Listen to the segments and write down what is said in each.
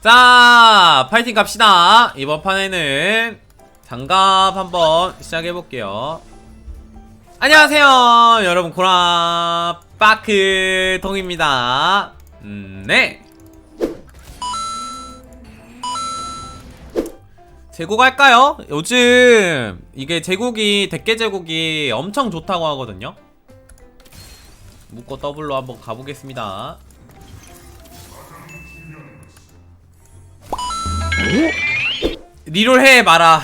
자, 파이팅 갑시다. 이번 판에는 장갑 한번 시작해볼게요. 안녕하세요. 여러분, 고라 빠크 통입니다. 음, 네. 제국 할까요? 요즘 이게 제국이 대게 제국이 엄청 좋다고 하거든요. 묶고 더블로 한번 가보겠습니다. 리롤 해 마라.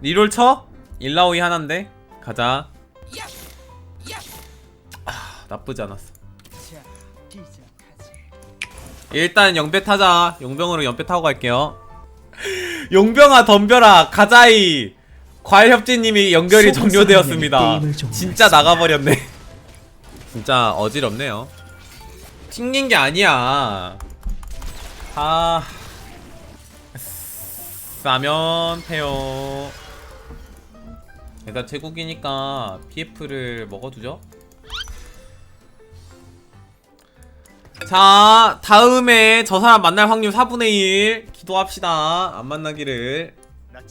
리롤 쳐? 일라오이 하나인데 가자. 아, 나쁘지 않았어. 일단 영배 타자. 용병으로 연배 타고 갈게요. 용병아 덤벼라 가자이. 과일협진님이 연결이 종료되었습니다. 진짜 나가버렸네. 진짜 어지럽네요. 튕긴 게 아니야. 아. 싸면 패요. 일단 제국이니까 PF를 먹어두죠. 자, 다음에 저 사람 만날 확률 4분의 1 기도합시다. 안 만나기를.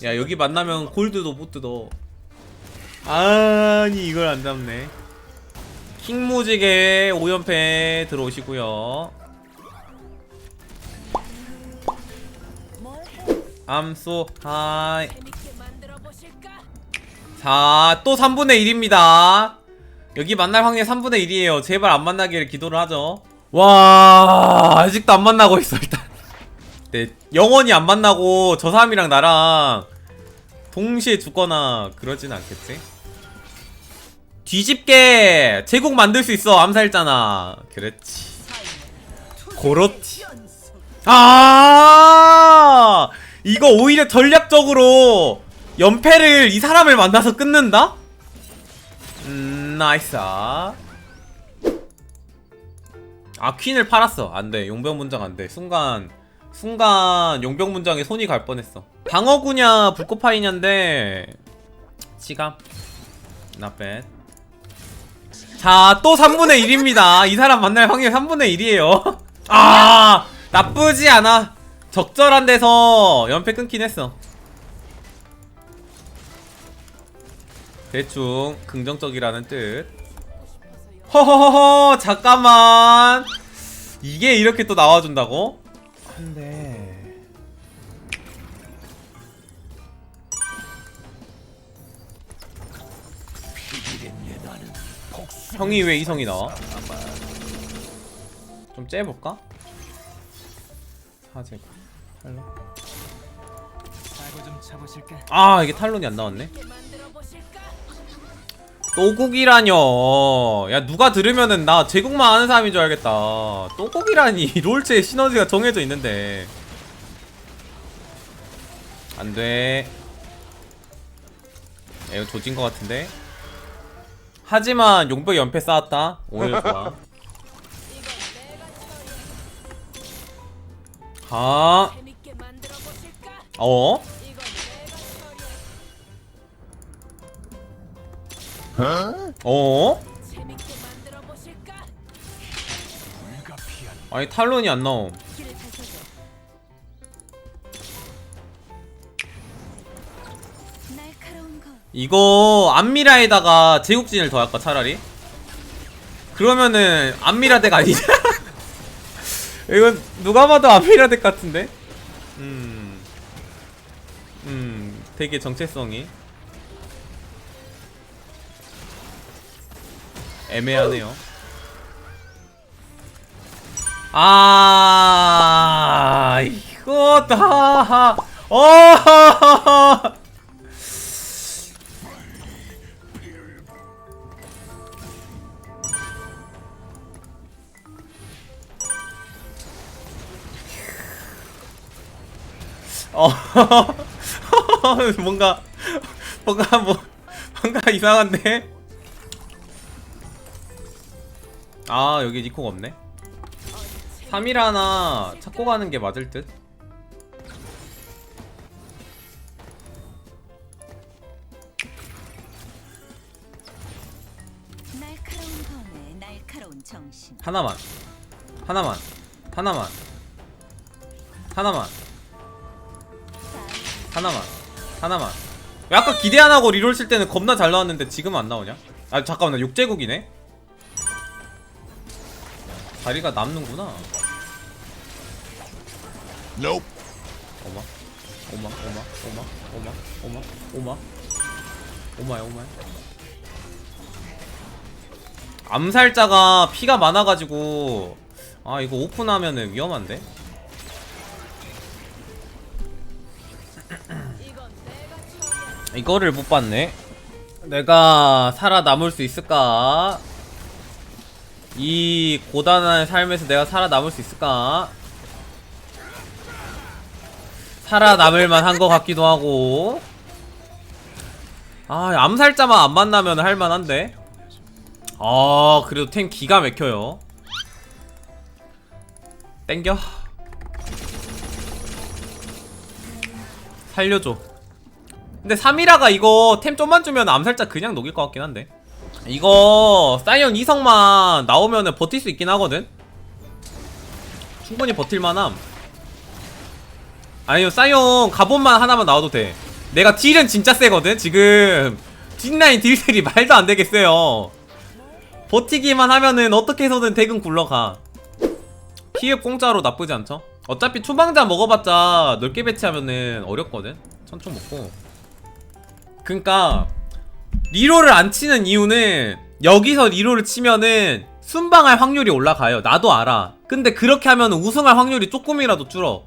야, 여기 만나면 골드도 못 뜯어. 아니, 이걸 안 잡네. 킹무지개 5연패 들어오시고요. 암소 보실까? 자, 또 3분의 1입니다. 여기 만날 확률 3분의 1이에요. 제발 안 만나기를 기도를 하죠. 와, 아직도 안 만나고 있어, 일단. 네, 영원히 안 만나고 저 사람이랑 나랑 동시에 죽거나 그러진 않겠지? 뒤집게! 제국 만들 수 있어, 암살잖아. 그렇지. 고로티. 아! 이거 오히려 전략적으로 연패를 이 사람을 만나서 끊는다? 음, 나이스. 아, 퀸을 팔았어. 안 돼. 용병 문장 안 돼. 순간, 순간 용병 문장에 손이 갈 뻔했어. 방어구냐, 불꽃파이냐인데, 지갑. 나빼. 자, 또 3분의 1입니다. 이 사람 만날 확률 3분의 1이에요. 아, 나쁘지 않아. 적절한 데서 연패 끊긴 했어. 대충 긍정적이라는 뜻. 허허허허 잠깐만. 이게 이렇게 또 나와준다고? 안돼. 형이 왜 이성이 나와? 좀 째볼까? 사제가 탈론. 아 이게 탈론이 안 나왔네. 또국이라뇨. 야 누가 들으면은 나 제국만 아는 사람인 줄 알겠다. 또국이라니 롤체에 시너지가 정해져 있는데. 안 돼. 야, 이거 조진 것 같은데. 하지만 용병 연패 쌓았다. 오히려 좋아. 아, 어? 어? 아니 탈론이 안 나옴. 이거 안미라에다가 제국진을 더 할까 차라리? 그러면은 안미라덱 아니냐? 이건 누가 봐도 안미라덱 같은데? 음, 음, 되게 정체성이 애매하네요. 아, 이거 다, 어, 어 뭔가 뭔가 뭐 뭔가 이상한데? 아 여기 니코가 없네. 3일 하나 찾고 가는 게 맞을 듯. 하나만. 하나만. 하나만. 하나만. 하나만 하나만. 왜 아까 기대 안 하고 리롤 칠 때는 겁나 잘 나왔는데 지금은 안 나오냐? 아 잠깐만 나 육제국이네? 다리가 남는구나. Nope. 오마? 오마? 오마? 오마? 오마? 오마? 오마? 오마야 오마야? 암살자가 피가 많아가지고 아 이거 오픈하면은 위험한데 이거를 못 봤네. 내가 살아남을 수 있을까? 이 고단한 삶에서 내가 살아남을 수 있을까? 살아남을 만한 것 같기도 하고. 아 암살자만 안 만나면 할만한데? 아 그래도 템 기가 막혀요. 땡겨. 살려줘 근데 3이라가 이거 템 좀만 주면 암살자 그냥 녹일 것 같긴 한데. 이거 사이언 이성만 나오면은 버틸 수 있긴 하거든? 충분히 버틸만함. 아니요 사이언 갑옷만 하나만 나와도 돼. 내가 딜은 진짜 세거든 지금. 뒷라인 딜들이 말도 안 되게 세요. 버티기만 하면은 어떻게 해서든 대금 굴러가. 피흡 공짜로 나쁘지 않죠? 어차피 초방자 먹어봤자 넓게 배치하면은 어렵거든? 천총 먹고 그니까 리롤을 안 치는 이유는 여기서 리롤을 치면은 순방할 확률이 올라가요. 나도 알아. 근데 그렇게 하면 우승할 확률이 조금이라도 줄어.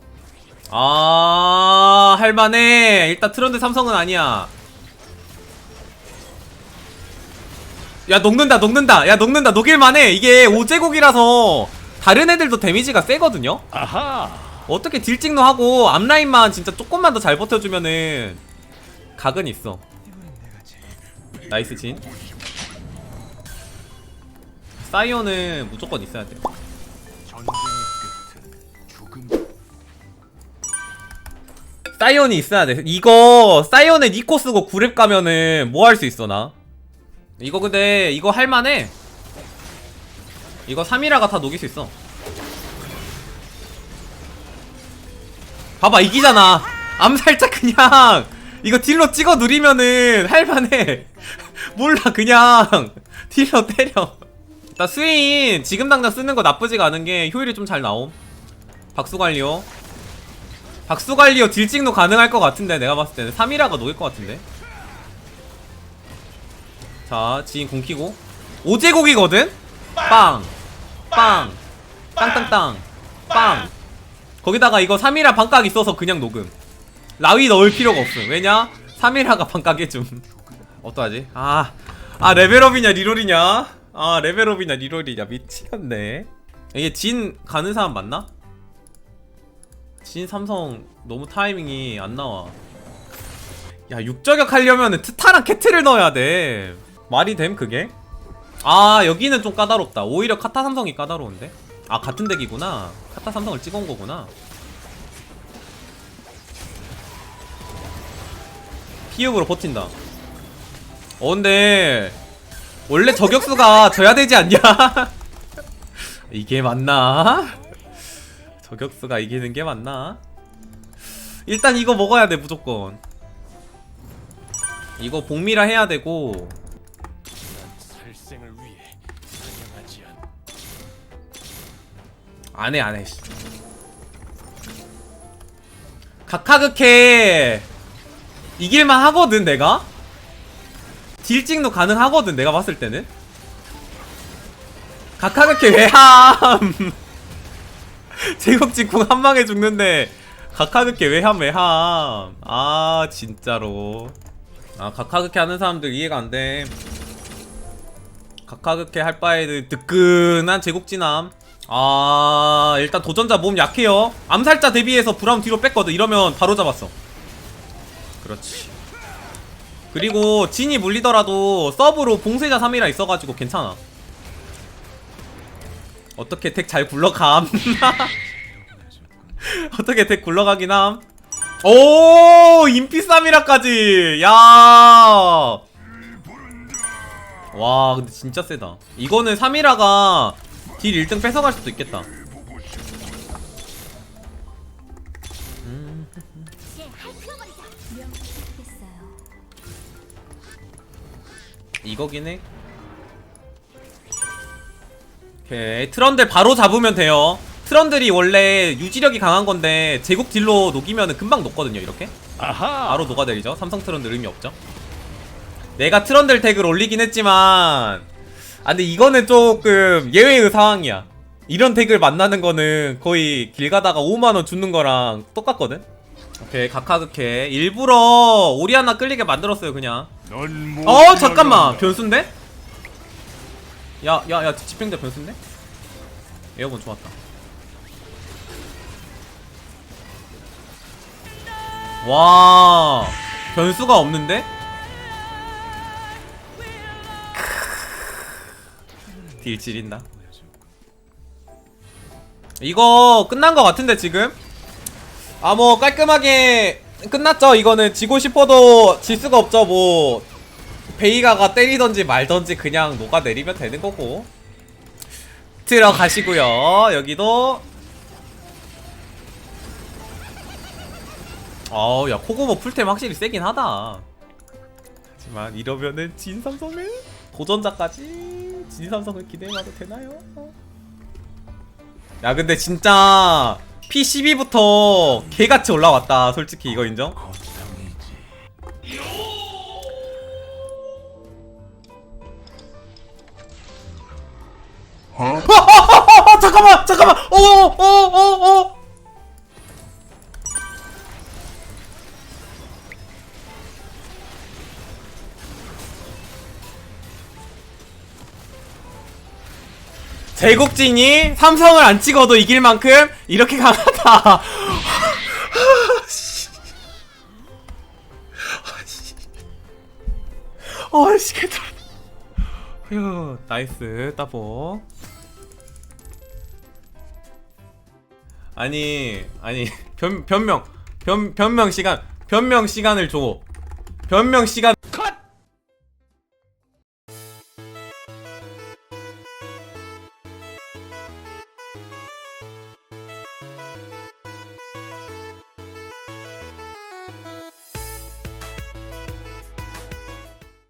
아 할만해. 일단 트런드 삼성은 아니야. 야 녹는다 녹는다. 야 녹는다. 녹일만해. 이게 오제국이라서 다른 애들도 데미지가 세거든요? Aha. 어떻게 딜찍노 하고 앞라인만 진짜 조금만 더 잘 버텨주면은 각은 있어 나이스 진. 사이온은 무조건 있어야 돼. 사이온이 있어야 돼. 이거 사이온에 니코 쓰고 구랩 가면은 뭐 할 수 있어 나? 이거 근데 이거 할만해. 이거 3이라가 다 녹일 수 있어. 봐봐 이기잖아. 암살자 그냥 이거 딜로 찍어 누리면은 할만해 몰라 그냥 딜로 때려 나 스웨인 지금 당장 쓰는 거 나쁘지가 않은 게 효율이 좀 잘 나옴 박수관리요 박수관리요 딜찍노 가능할 것 같은데 내가 봤을 때는 3이라가 녹일 것 같은데 자 지인 공 키고 오제곡이거든? 빵! 빵! 땅땅땅! 빵! 거기다가 이거 3이라 반각 있어서 그냥 녹음 라위 넣을 필요가 없음 왜냐? 3이라가 반각 해줌 어떡하지? 아, 아 레벨업이냐 리롤이냐? 아 레벨업이냐 리롤이냐 미치겠네 이게 진 가는 사람 맞나? 진 삼성 너무 타이밍이 안 나와. 야, 육저격 하려면은 트타랑 캐트를 넣어야 돼. 말이 됨, 그게? 아, 여기는 좀 까다롭다. 오히려 카타 삼성이 까다로운데? 아, 같은 덱이구나. 카타 삼성을 찍어온 거구나. 피흡으로 버틴다. 어, 근데, 원래 저격수가 져야 되지 않냐? 이게 맞나? 저격수가 이기는 게 맞나? 일단 이거 먹어야 돼 무조건 이거 복미라 해야 되고. 안해 안해 각하극해 이길만 하거든 내가? 딜찍도 가능하거든 내가 봤을 때는? 각하극해 왜함! 제국지 궁한 방에 죽는데 각하극해 왜함 왜함. 아 진짜로. 아 각하극해 하는 사람들 이해가 안돼. 각하극해 할 바에는 뜨끈한 제국지남 아 일단 도전자 몸 약해요. 암살자 대비해서 브라운 뒤로 뺐거든. 이러면 바로 잡았어 그렇지 그리고 진이 물리더라도 서브로 봉쇄자 3이라 있어가지고 괜찮아 어떻게 덱 잘 굴러감 어떻게 덱 굴러가긴 함 오! 인피 3이라까지! 야! 와, 근데 진짜 세다. 이거는 3이라가 딜 1등 뺏어갈 수도 있겠다. 이거긴 해. 오케이 트런들 바로 잡으면 돼요. 트런들이 원래 유지력이 강한 건데 제국 딜로 녹이면 금방 녹거든요 이렇게. 아하. 바로 녹아내리죠. 삼성 트런들 의미 없죠. 내가 트런들 덱을 올리긴 했지만 아 근데 이거는 조금 예외의 상황이야. 이런 덱을 만나는 거는 거의 길 가다가 5만원 주는 거랑 똑같거든? 오케이 각하극해 일부러 오리아나 끌리게 만들었어요 그냥. 어 잠깐만 변수인데? 야야야 집행자 변수인데? 에어본 좋았다 와 변수가 없는데? 딜 지린다 이거 끝난 거 같은데 지금? 아 뭐 깔끔하게 끝났죠. 이거는 지고 싶어도 질 수가 없죠. 뭐 베이가가 때리던지 말던지 그냥 녹아내리면 되는 거고. 들어가시고요. 여기도. 어우 야 코고모 풀템 확실히 세긴 하다. 하지만 이러면은 진삼성을 도전자까지 진삼성을 기대해봐도 되나요? 야 근데 진짜 P12부터 개같이 올라왔다 솔직히 이거 인정? 거상이지. 아, 잠깐만 잠깐만 어어어어 제국진이 삼성을 안 찍어도 이길 만큼 이렇게 강하다. 아씨 개들. 휴 나이스 따보. 아니 아니 변 변명 변 변명 시간 변명 시간을 줘 변명 시간